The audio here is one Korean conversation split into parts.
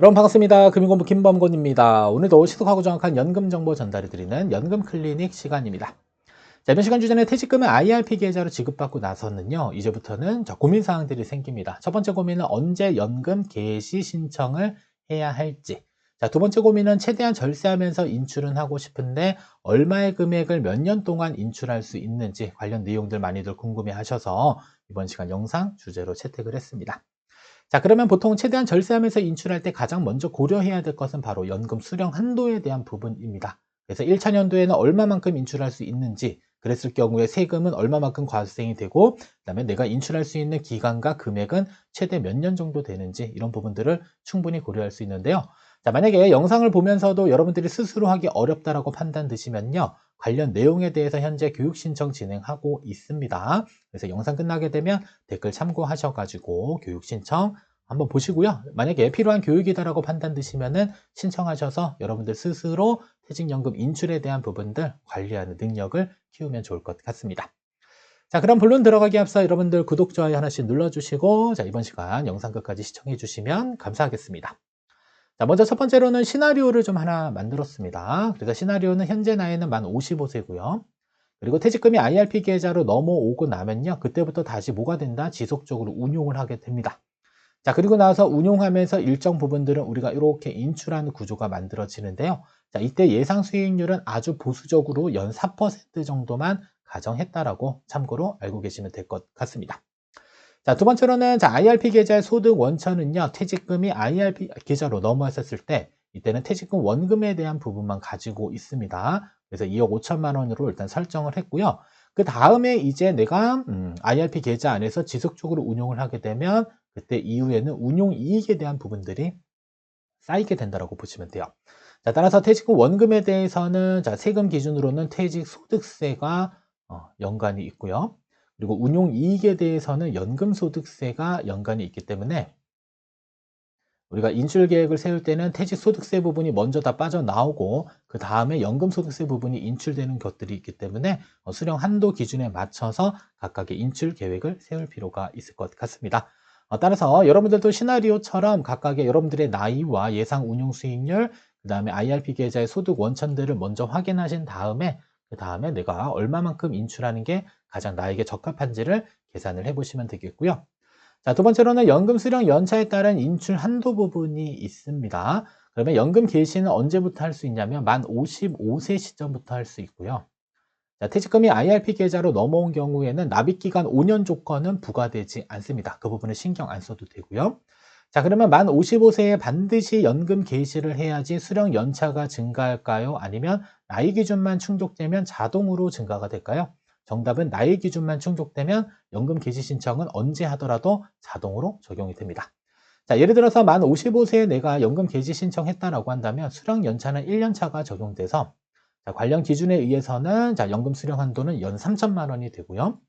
여러분 반갑습니다. 금융공부 김범곤입니다. 오늘도 시속하고 정확한 연금 정보 전달해드리는 연금 클리닉 시간입니다. 자, 이번 시간 주제는 퇴직금을 IRP 계좌로 지급받고 나서는요, 이제부터는 자, 고민 사항들이 생깁니다. 첫 번째 고민은 언제 연금 개시 신청을 해야 할지. 자, 두 번째 고민은 최대한 절세하면서 인출은 하고 싶은데 얼마의 금액을 몇 년 동안 인출할 수 있는지 관련 내용들 많이들 궁금해 하셔서 이번 시간 영상 주제로 채택을 했습니다. 자, 그러면 보통 최대한 절세하면서 인출할 때 가장 먼저 고려해야 될 것은 바로 연금 수령 한도에 대한 부분입니다. 그래서 1차 년도에는 얼마만큼 인출할 수 있는지, 그랬을 경우에 세금은 얼마만큼 과세이 되고, 그 다음에 내가 인출할 수 있는 기간과 금액은 최대 몇 년 정도 되는지, 이런 부분들을 충분히 고려할 수 있는데요. 자, 만약에 영상을 보면서도 여러분들이 스스로 하기 어렵다라고 판단 드시면요. 관련 내용에 대해서 현재 교육 신청 진행하고 있습니다. 그래서 영상 끝나게 되면 댓글 참고하셔가지고 교육 신청 한번 보시고요. 만약에 필요한 교육이다라고 판단 드시면은 신청하셔서 여러분들 스스로 퇴직연금 인출에 대한 부분들 관리하는 능력을 키우면 좋을 것 같습니다. 자, 그럼 본론 들어가기 앞서 여러분들 구독, 좋아요 하나씩 눌러주시고, 자, 이번 시간 영상 끝까지 시청해 주시면 감사하겠습니다. 자, 먼저 첫 번째로는 시나리오를 좀 하나 만들었습니다. 그래서 시나리오는 현재 나이는 만 55세고요. 그리고 퇴직금이 IRP 계좌로 넘어오고 나면요. 그때부터 다시 뭐가 된다? 지속적으로 운용을 하게 됩니다. 자, 그리고 나서 운용하면서 일정 부분들은 우리가 이렇게 인출하는 구조가 만들어지는데요. 자, 이때 예상 수익률은 아주 보수적으로 연 4% 정도만 가정했다라고 참고로 알고 계시면 될 것 같습니다. 자, 두 번째로는 자, IRP 계좌의 소득 원천은요, 퇴직금이 IRP 계좌로 넘어왔을 때, 이때는 퇴직금 원금에 대한 부분만 가지고 있습니다. 그래서 2억 5천만 원으로 일단 설정을 했고요. 그 다음에 이제 내가 음, IRP 계좌 안에서 지속적으로 운용을 하게 되면 그때 이후에는 운용 이익에 대한 부분들이 쌓이게 된다고 보시면 돼요. 자, 따라서 퇴직금 원금에 대해서는 자, 세금 기준으로는 퇴직 소득세가 어, 연관이 있고요. 그리고 운용 이익에 대해서는 연금소득세가 연관이 있기 때문에 우리가 인출 계획을 세울 때는 퇴직 소득세 부분이 먼저 다 빠져나오고 그 다음에 연금 소득세 부분이 인출되는 것들이 있기 때문에 어, 수령 한도 기준에 맞춰서 각각의 인출 계획을 세울 필요가 있을 것 같습니다. 어, 따라서 여러분들도 시나리오처럼 각각의 여러분들의 나이와 예상 운용 수익률, 그 다음에 IRP 계좌의 소득 원천들을 먼저 확인하신 다음에 그 다음에 내가 얼마만큼 인출하는 게 가장 나에게 적합한지를 계산을 해보시면 되겠고요. 자, 두 번째로는 연금 수령 연차에 따른 인출 한도 부분이 있습니다. 그러면 연금 개시는 언제부터 할 수 있냐면 만 55세 시점부터 할 수 있고요. 자, 퇴직금이 IRP 계좌로 넘어온 경우에는 납입기간 5년 조건은 부과되지 않습니다. 그 부분은 신경 안 써도 되고요. 자, 그러면 만 55세에 반드시 연금 개시를 해야지 수령 연차가 증가할까요? 아니면 나이 기준만 충족되면 자동으로 증가가 될까요? 정답은 나이 기준만 충족되면 연금 개시 신청은 언제 하더라도 자동으로 적용이 됩니다. 자, 예를 들어서 만 55세에 내가 연금 개시 신청했다라고 한다면 수령 연차는 1년 차가 적용돼서 자, 관련 기준에 의해서는 자, 연금 수령 한도는 연 3천만 원이 되고요.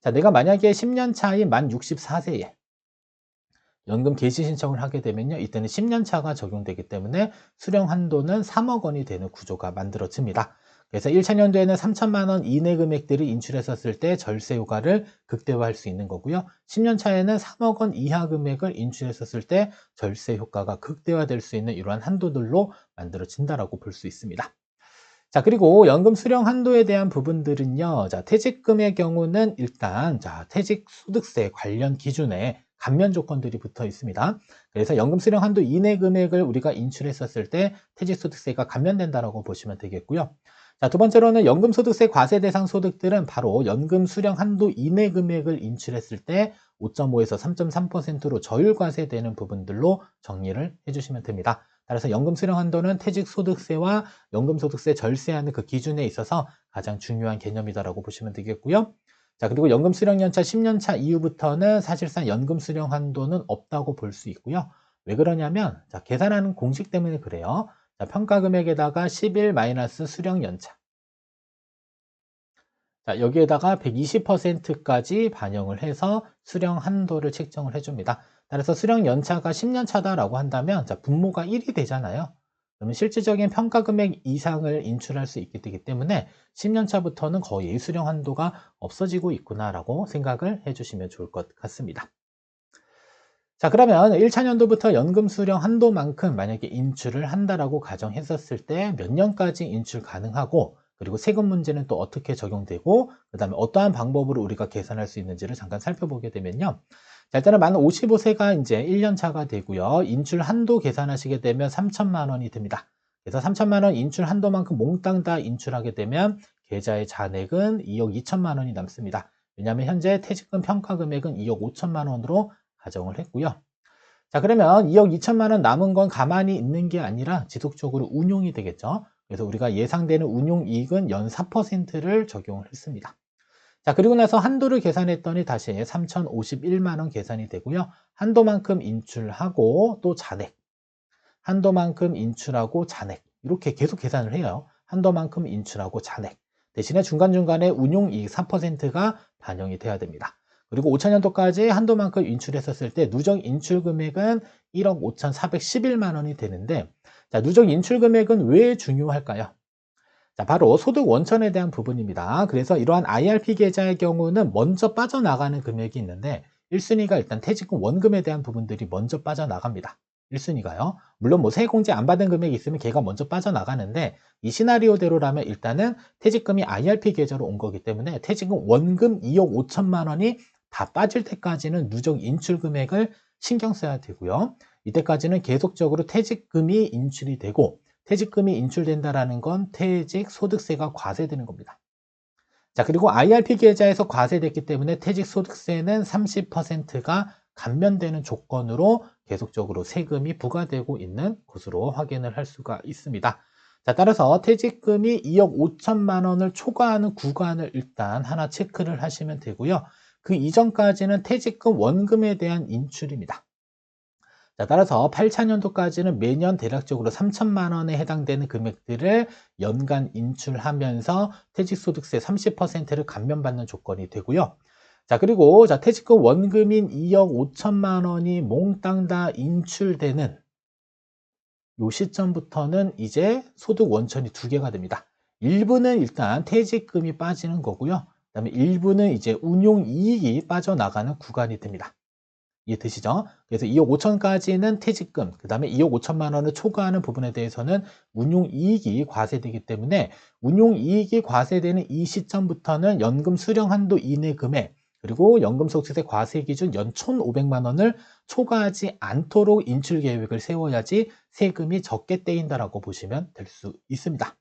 자, 내가 만약에 10년 차인 만 64세에 연금 개시 신청을 하게 되면요. 이때는 10년 차가 적용되기 때문에 수령 한도는 3억 원이 되는 구조가 만들어집니다. 그래서 1차 년도에는 3천만 원 이내 금액들이 인출했었을 때 절세 효과를 극대화할 수 있는 거고요. 10년 차에는 3억 원 이하 금액을 인출했었을 때 절세 효과가 극대화될 수 있는 이러한 한도들로 만들어진다라고 볼 수 있습니다. 자, 그리고 연금 수령 한도에 대한 부분들은요. 자, 퇴직금의 경우는 일단 자, 퇴직 소득세 관련 기준에 감면 조건들이 붙어 있습니다. 그래서 연금 수령 한도 이내 금액을 우리가 인출했었을 때 퇴직소득세가 감면된다라고 보시면 되겠고요. 자, 두 번째로는 연금소득세 과세 대상 소득들은 바로 연금 수령 한도 이내 금액을 인출했을 때 5.5에서 3.3%로 저율 과세되는 부분들로 정리를 해주시면 됩니다. 따라서 연금 수령 한도는 퇴직소득세와 연금소득세 절세하는 그 기준에 있어서 가장 중요한 개념이다라고 보시면 되겠고요. 자, 그리고 연금 수령 연차 10년 차 이후부터는 사실상 연금 수령 한도는 없다고 볼 수 있고요. 왜 그러냐면 자, 계산하는 공식 때문에 그래요. 자, 평가 금액에다가 11 마이너스 수령 연차. 자, 여기에다가 120%까지 반영을 해서 수령 한도를 책정을 해줍니다. 따라서 수령 연차가 10년 차다라고 한다면 자, 분모가 1이 되잖아요. 그러면 실질적인 평가 금액 이상을 인출할 수 있게 되기 때문에 10년 차부터는 거의 수령 한도가 없어지고 있구나라고 생각을 해주시면 좋을 것 같습니다. 자, 그러면 1차 년도부터 연금 수령 한도만큼 만약에 인출을 한다라고 가정했었을 때 몇 년까지 인출 가능하고 그리고 세금 문제는 또 어떻게 적용되고 그 다음에 어떠한 방법으로 우리가 계산할 수 있는지를 잠깐 살펴보게 되면요. 자, 일단은 만 55세가 이제 1년 차가 되고요. 인출 한도 계산하시게 되면 3천만 원이 됩니다. 그래서 3천만 원 인출 한도만큼 몽땅 다 인출하게 되면 계좌의 잔액은 2억 2천만 원이 남습니다. 왜냐하면 현재 퇴직금 평가 금액은 2억 5천만 원으로 가정을 했고요. 자 그러면 2억 2천만 원 남은 건 가만히 있는 게 아니라 지속적으로 운용이 되겠죠. 그래서 우리가 예상되는 운용 이익은 연 4%를 적용을 했습니다. 자 그리고 나서 한도를 계산했더니 다시 3,051만 원 계산이 되고요. 한도만큼 인출하고 또 잔액 한도만큼 인출하고 잔액 이렇게 계속 계산을 해요. 한도만큼 인출하고 잔액 대신에 중간중간에 운용이익 4%가 반영이 돼야 됩니다. 그리고 5천년도까지 한도만큼 인출했었을 때 누적 인출 금액은 1억 5,411만 원이 되는데 자, 누적 인출 금액은 왜 중요할까요? 자, 바로 소득 원천에 대한 부분입니다. 그래서 이러한 IRP 계좌의 경우는 먼저 빠져나가는 금액이 있는데 1순위가 일단 퇴직금 원금에 대한 부분들이 먼저 빠져나갑니다. 1순위가요. 물론 뭐 세액공제 안 받은 금액이 있으면 걔가 먼저 빠져나가는데 이 시나리오대로라면 일단은 퇴직금이 IRP 계좌로 온 거기 때문에 퇴직금 원금 2억 5천만 원이 다 빠질 때까지는 누적 인출 금액을 신경 써야 되고요. 이때까지는 계속적으로 퇴직금이 인출이 되고 퇴직금이 인출된다라는 건 퇴직 소득세가 과세되는 겁니다. 자, 그리고 IRP 계좌에서 과세됐기 때문에 퇴직 소득세는 30%가 감면되는 조건으로 계속적으로 세금이 부과되고 있는 것으로 확인을 할 수가 있습니다. 자, 따라서 퇴직금이 2억 5천만 원을 초과하는 구간을 일단 하나 체크를 하시면 되고요. 그 이전까지는 퇴직금 원금에 대한 인출입니다. 자, 따라서 8차년도까지는 매년 대략적으로 3천만 원에 해당되는 금액들을 연간 인출하면서 퇴직소득세 30%를 감면받는 조건이 되고요. 자, 그리고 자, 퇴직금 원금인 2억 5천만 원이 몽땅 다 인출되는 요 시점부터는 이제 소득 원천이 두 개가 됩니다. 일부는 일단 퇴직금이 빠지는 거고요. 그 다음에 일부는 이제 운용 이익이 빠져나가는 구간이 됩니다. 이해되시죠? 그래서 2억 5천까지는 퇴직금, 그 다음에 2억 5천만 원을 초과하는 부분에 대해서는 운용 이익이 과세되기 때문에 운용 이익이 과세되는 이 시점부터는 연금 수령 한도 이내 금액, 그리고 연금소득세 과세 기준 연 1,500만 원을 초과하지 않도록 인출 계획을 세워야지 세금이 적게 떼인다라고 보시면 될 수 있습니다.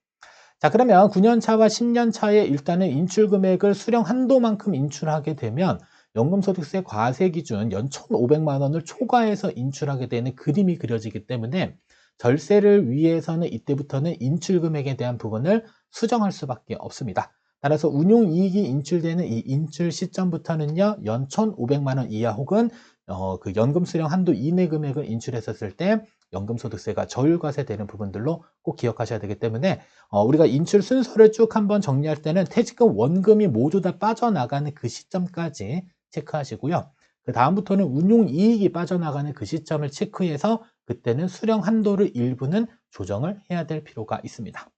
자, 그러면 9년 차와 10년 차에 일단은 인출 금액을 수령 한도만큼 인출하게 되면 연금소득세 과세 기준 연 1,500만 원을 초과해서 인출하게 되는 그림이 그려지기 때문에 절세를 위해서는 이때부터는 인출 금액에 대한 부분을 수정할 수밖에 없습니다. 따라서 운용 이익이 인출되는 이 인출 시점부터는요, 연 1,500만 원 이하 혹은 어, 그 연금 수령 한도 이내 금액을 인출했었을 때 연금소득세가 저율과세 되는 부분들로 꼭 기억하셔야 되기 때문에 어, 우리가 인출 순서를 쭉 한번 정리할 때는 퇴직금 원금이 모두 다 빠져나가는 그 시점까지 체크하시고요. 그 다음부터는 운용 이익이 빠져나가는 그 시점을 체크해서 그때는 수령 한도를 일부는 조정을 해야 될 필요가 있습니다.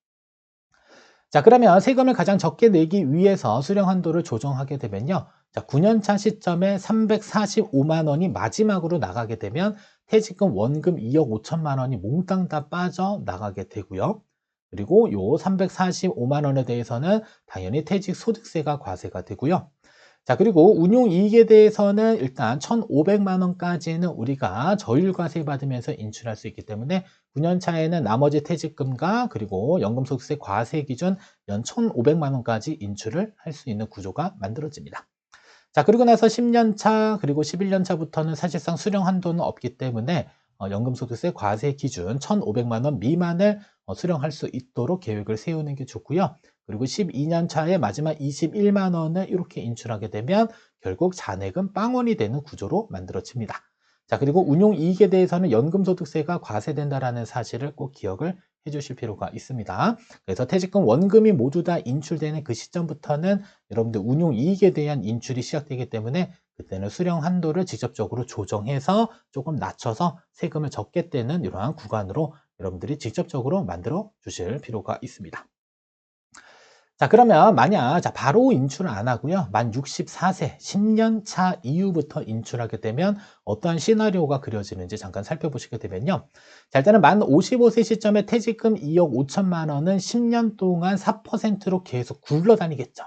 자, 그러면 세금을 가장 적게 내기 위해서 수령 한도를 조정하게 되면요. 자, 9년차 시점에 345만 원이 마지막으로 나가게 되면 퇴직금 원금 2억 5천만 원이 몽땅 다 빠져나가게 되고요. 그리고 요 345만 원에 대해서는 당연히 퇴직 소득세가 과세가 되고요. 자, 그리고 운용 이익에 대해서는 일단 1,500만 원까지는 우리가 저율과세 받으면서 인출할 수 있기 때문에 9년 차에는 나머지 퇴직금과 그리고 연금소득세 과세 기준 연 1,500만 원까지 인출을 할 수 있는 구조가 만들어집니다. 자, 그리고 나서 10년 차 그리고 11년 차부터는 사실상 수령 한도는 없기 때문에 어, 연금소득세 과세 기준 1,500만 원 미만을 어, 수령할 수 있도록 계획을 세우는 게 좋고요. 그리고 12년 차에 마지막 21만 원을 이렇게 인출하게 되면 결국 잔액은 빵원이 되는 구조로 만들어집니다. 자, 그리고 운용 이익에 대해서는 연금소득세가 과세된다라는 사실을 꼭 기억을 해 주실 필요가 있습니다. 그래서 퇴직금 원금이 모두 다 인출되는 그 시점부터는 여러분들 운용 이익에 대한 인출이 시작되기 때문에 그때는 수령 한도를 직접적으로 조정해서 조금 낮춰서 세금을 적게 떼는 이러한 구간으로 여러분들이 직접적으로 만들어 주실 필요가 있습니다. 자, 그러면 만약 자 바로 인출을 안 하고요. 만 64세 10년 차 이후부터 인출하게 되면 어떠한 시나리오가 그려지는지 잠깐 살펴보시게 되면요. 자, 일단은 만 55세 시점에 퇴직금 2억 5천만 원은 10년 동안 4%로 계속 굴러다니겠죠.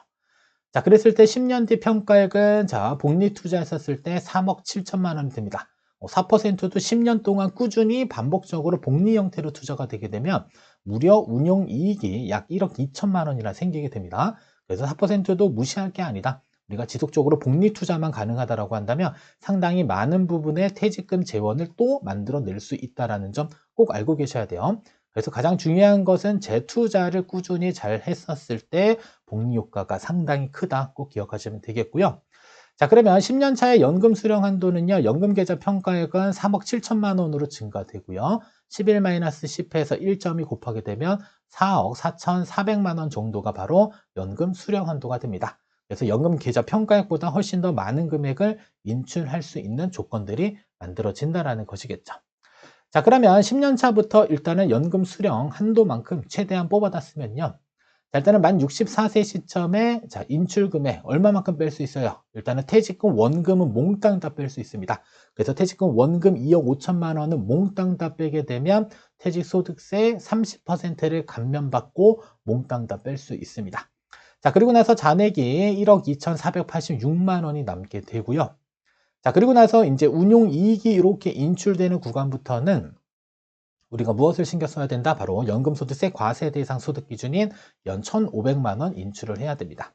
자, 그랬을 때 10년 뒤 평가액은 자, 복리 투자했었을 때 3억 7천만 원이 됩니다. 4%도 10년 동안 꾸준히 반복적으로 복리 형태로 투자가 되게 되면 무려 운용 이익이 약 1억 2천만 원이나 생기게 됩니다. 그래서 4%도 무시할 게 아니다. 우리가 지속적으로 복리 투자만 가능하다라고 한다면 상당히 많은 부분의 퇴직금 재원을 또 만들어낼 수 있다라는 점 꼭 알고 계셔야 돼요. 그래서 가장 중요한 것은 재투자를 꾸준히 잘 했었을 때 복리 효과가 상당히 크다. 꼭 기억하시면 되겠고요. 자 그러면 10년 차의 연금 수령 한도는요. 연금 계좌 평가액은 3억 7천만 원으로 증가되고요. 11-10에서 1점이 곱하게 되면 4억 4,400만 원 정도가 바로 연금 수령 한도가 됩니다. 그래서 연금 계좌 평가액보다 훨씬 더 많은 금액을 인출할 수 있는 조건들이 만들어진다는 것이겠죠. 자 그러면 10년 차부터 일단은 연금 수령 한도만큼 최대한 뽑아다 쓰면요. 자, 일단은 만 64세 시점에 자, 인출 금액 얼마만큼 뺄 수 있어요? 일단은 퇴직금 원금은 몽땅 다 뺄 수 있습니다. 그래서 퇴직금 원금 2억 5천만 원은 몽땅 다 빼게 되면 퇴직소득세 30%를 감면받고 몽땅 다 뺄 수 있습니다. 자, 그리고 나서 잔액이 1억 2,486만 원이 남게 되고요. 자, 그리고 나서 이제 운용 이익이 이렇게 인출되는 구간부터는 우리가 무엇을 신경 써야 된다? 바로 연금소득세 과세 대상 소득 기준인 연 1,500만 원 인출을 해야 됩니다.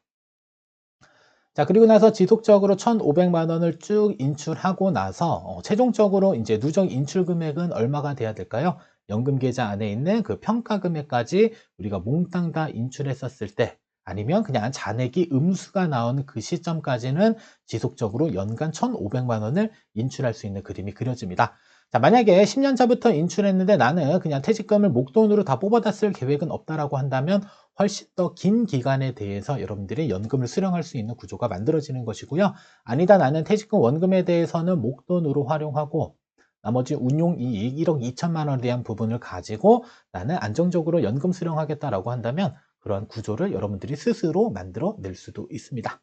자, 그리고 나서 지속적으로 1,500만 원을 쭉 인출하고 나서 어, 최종적으로 이제 누적 인출 금액은 얼마가 돼야 될까요? 연금 계좌 안에 있는 그 평가 금액까지 우리가 몽땅 다 인출했었을 때 아니면 그냥 잔액이 음수가 나오는 그 시점까지는 지속적으로 연간 1,500만 원을 인출할 수 있는 그림이 그려집니다. 자, 만약에 10년 차부터 인출했는데 나는 그냥 퇴직금을 목돈으로 다 뽑아다 쓸 계획은 없다라고 한다면 훨씬 더 긴 기간에 대해서 여러분들이 연금을 수령할 수 있는 구조가 만들어지는 것이고요. 아니다 나는 퇴직금 원금에 대해서는 목돈으로 활용하고 나머지 운용 이익 1억 2천만 원에 대한 부분을 가지고 나는 안정적으로 연금 수령하겠다라고 한다면 그러한 구조를 여러분들이 스스로 만들어 낼 수도 있습니다.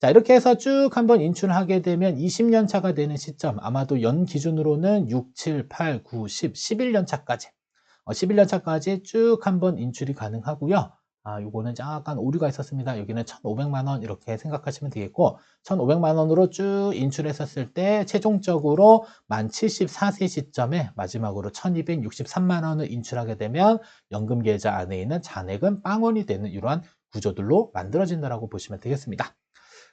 자, 이렇게 해서 쭉 한번 인출하게 되면 20년 차가 되는 시점, 아마도 연 기준으로는 6, 7, 8, 9, 10, 11년 차까지, 어, 11년 차까지 쭉 한번 인출이 가능하고요. 아, 요거는 약간 오류가 있었습니다. 여기는 1,500만 원 이렇게 생각하시면 되겠고 1,500만 원으로 쭉 인출했었을 때 최종적으로 만 74세 시점에 마지막으로 1,263만 원을 인출하게 되면 연금 계좌 안에 있는 잔액은 빵원이 되는 이러한 구조들로 만들어진다고 보시면 되겠습니다.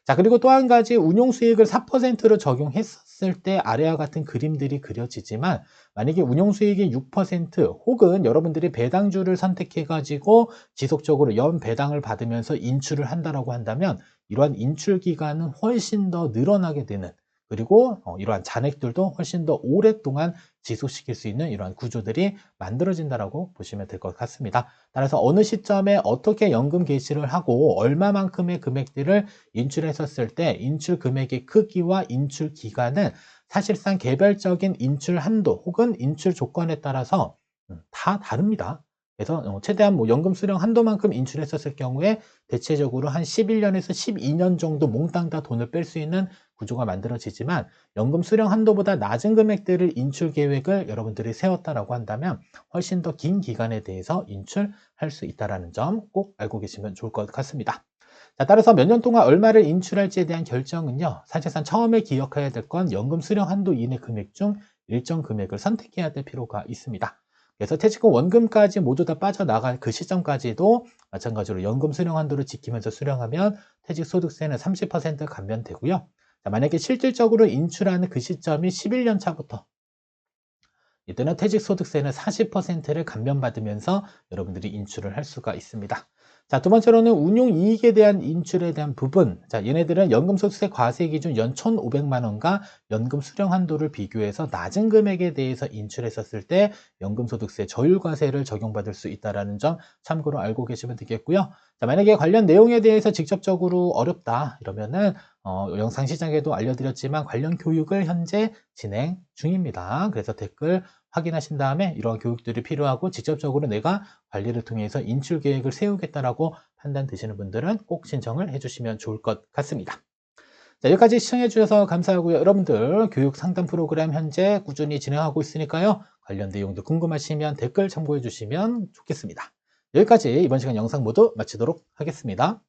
자, 그리고 또 한 가지 운용 수익을 4%로 적용했을 때 아래와 같은 그림들이 그려지지만 만약에 운용 수익이 6% 혹은 여러분들이 배당주를 선택해 가지고 지속적으로 연 배당을 받으면서 인출을 한다라고 한다면 이러한 인출 기간은 훨씬 더 늘어나게 되는 그리고 어, 이러한 잔액들도 훨씬 더 오랫동안 지속시킬 수 있는 이러한 구조들이 만들어진다라고 보시면 될 것 같습니다. 따라서 어느 시점에 어떻게 연금 개시를 하고 얼마만큼의 금액들을 인출했었을 때 인출 금액의 크기와 인출 기간은 사실상 개별적인 인출 한도 혹은 인출 조건에 따라서 음, 다 다릅니다. 그래서 어, 최대한 뭐 연금 수령 한도만큼 인출했었을 경우에 대체적으로 한 11년에서 12년 정도 몽땅 다 돈을 뺄 수 있는 구조가 만들어지지만 연금 수령 한도보다 낮은 금액들을 인출 계획을 여러분들이 세웠다라고 한다면 훨씬 더 긴 기간에 대해서 인출할 수 있다는 점 꼭 알고 계시면 좋을 것 같습니다. 자, 따라서 몇 년 동안 얼마를 인출할지에 대한 결정은요. 사실상 처음에 기억해야 될 건 연금 수령 한도 이내 금액 중 일정 금액을 선택해야 될 필요가 있습니다. 그래서 퇴직금 원금까지 모두 다 빠져나갈 그 시점까지도 마찬가지로 연금 수령 한도를 지키면서 수령하면 퇴직소득세는 30% 감면되고요. 자, 만약에 실질적으로 인출하는 그 시점이 11년 차부터 이때는 퇴직소득세는 40%를 감면받으면서 여러분들이 인출을 할 수가 있습니다. 자, 두 번째로는 운용 이익에 대한 인출에 대한 부분. 자, 얘네들은 연금소득세 과세 기준 연 1,500만 원과 연금 수령 한도를 비교해서 낮은 금액에 대해서 인출했었을 때 연금소득세 저율과세를 적용받을 수 있다는 점 참고로 알고 계시면 되겠고요. 자, 만약에 관련 내용에 대해서 직접적으로 어렵다 이러면은 어, 영상 시작에도 알려드렸지만 관련 교육을 현재 진행 중입니다. 그래서 댓글 확인하신 다음에 이러한 교육들이 필요하고 직접적으로 내가 관리를 통해서 인출 계획을 세우겠다라고 판단 드시는 분들은 꼭 신청을 해주시면 좋을 것 같습니다. 자, 여기까지 시청해 주셔서 감사하고요. 여러분들 교육 상담 프로그램 현재 꾸준히 진행하고 있으니까요. 관련 내용도 궁금하시면 댓글 참고해 주시면 좋겠습니다. 여기까지 이번 시간 영상 모두 마치도록 하겠습니다.